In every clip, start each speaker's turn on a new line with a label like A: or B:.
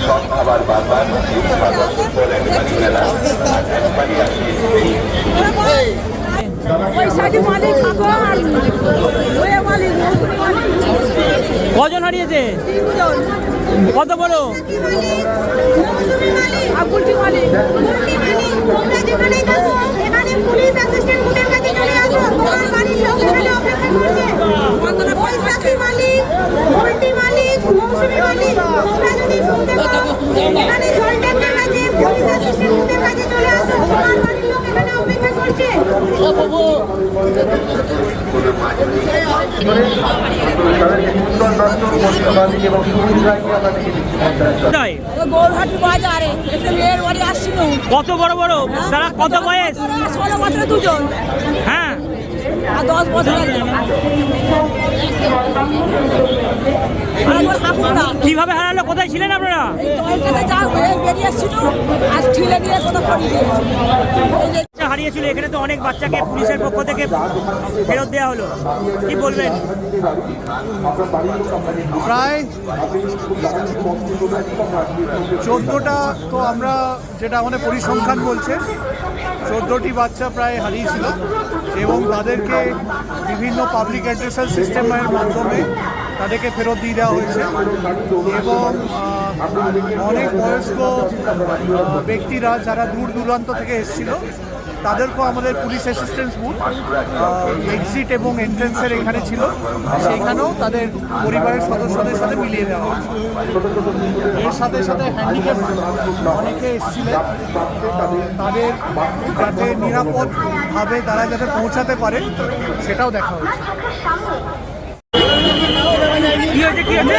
A: সব খাবার বারবার ওই সাইডে মালিক খাব আর
B: কজন হারিয়েছে? কত বড় কত বড় বড়? তারা কত বয়স?
A: ষোলো বছরে দুজন।
B: হ্যাঁ।
A: আর দশ বছর
B: কীভাবে হারালো? কোথায় ছিলেন আপনারা?
A: হয়ে বেরিয়ে এসছিল আর ঠেলে কোথাও
B: হারিয়েছিল, এখানে তো অনেক বাচ্চাকে পুলিশের পক্ষ থেকে ফেরত দেওয়া হলো। কি বলবেন?
C: প্রায় চোদ্দোটা তো আমরা যেটা আমাদের পরিসংখ্যান বলছে, চোদ্দোটি বাচ্চা প্রায় হারিয়েছিল এবং তাদেরকে বিভিন্ন পাবলিক অ্যাড্রেসাল সিস্টেমের মাধ্যমে তাদেরকে ফেরত দিয়ে দেওয়া হয়েছে। এবং অনেক বয়স্ক ব্যক্তিরা যারা দূর দূরান্ত থেকে এসেছিল, তাদেরকেও আমাদের পুলিশ অ্যাসিস্ট্যান্স বুথ এক্সিট এবং এন্ট্রেন্সের এখানে ছিল। সেইখানেও তাদের পরিবারের সদস্যদের সাথে মিলিয়ে দেওয়া হয়েছে। এর সাথে সাথে হ্যান্ডিক্যাপ অনেকে এসেছিলেন। তাদের যাতে নিরাপদভাবে তারা যাতে পৌঁছাতে পারে, সেটাও দেখা হয়েছে।
B: কি হয়েছে কি হয়েছে?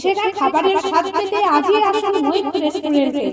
D: সেরা খাবারের স্বাদ পেতে আজই আসুন মৈত্র রেস্টুরেন্টে